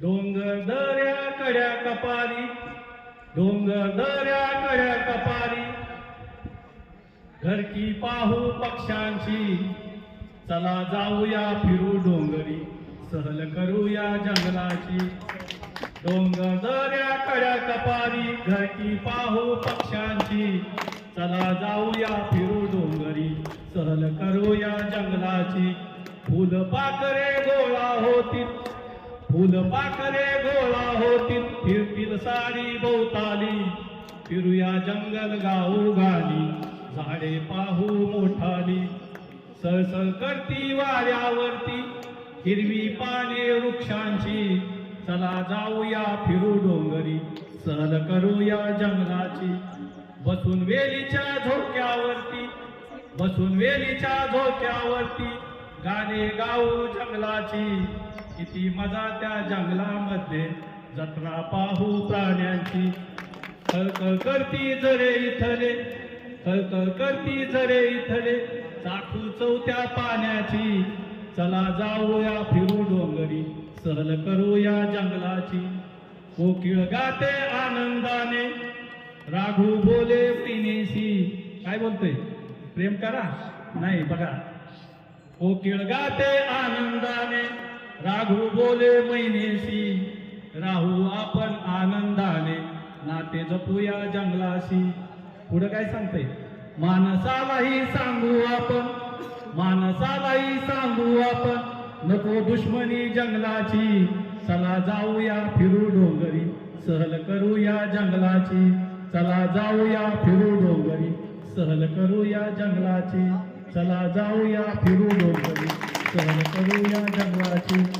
डोंगर दऱ्या कड्या कपारी डोंगर दऱ्या कड्या कपारी घरकी पाहू पक्ष्यांशी चला जाऊया फिरू डोंगरी सहल करूया जंगलाची. डोंगर दऱ्या कड्या कपारी घरकी पाहू पक्ष्यांची चला जाऊया फिरू डोंगरी सहल करूया जंगलाची. फुल पाकरे गोळा होतील फुल पाखरे गोळा होतील फिरतील साडी भोवताली फिरूया जंगल गाऊ घाली झाडे पाहू मोठाली. सळसळ करती वाऱ्यावरती हिरवी पाने वृक्षांची. चला जाऊया फिरू डोंगरी सहल करूया जंगलाची. बसून वेलीच्या झोक्यावरती बसून वेलीच्या झोक्यावरती गाणे गाऊ जंगलाची. किती मजा त्या जंगलामध्ये. जत्रा पाहू प्राण्यांची. कळकळ करती जरे इथले. कळकळ करती जरे इथले. चाकू चौथ्या पाण्याची. चला जाऊया फिरू डोंगरी. सहल करूया जंगलाची. कोकिळ गाते आनंदाने. राघू बोले प्रिनेशी काय बोलतोय? प्रेम करा? नाही बघा. कोकिळ गाते आनंदाने. राघू बोले महिनेशी राहू आपण आनंदाने. नाते जपूया जंगलाशी. पुढं काय सांगते माणसालाही सांगू आपण माणसालाही सांगू आपण. नको दुश्मनी जंगलाची चला जाऊया फिरू डोंगरी. सहल करूया जंगलाची चला जाऊया फिरू डोंगरी. सहल करूया जंगलाची चला जाऊया फिरू डोंगरी. सहल करूया जंगलाची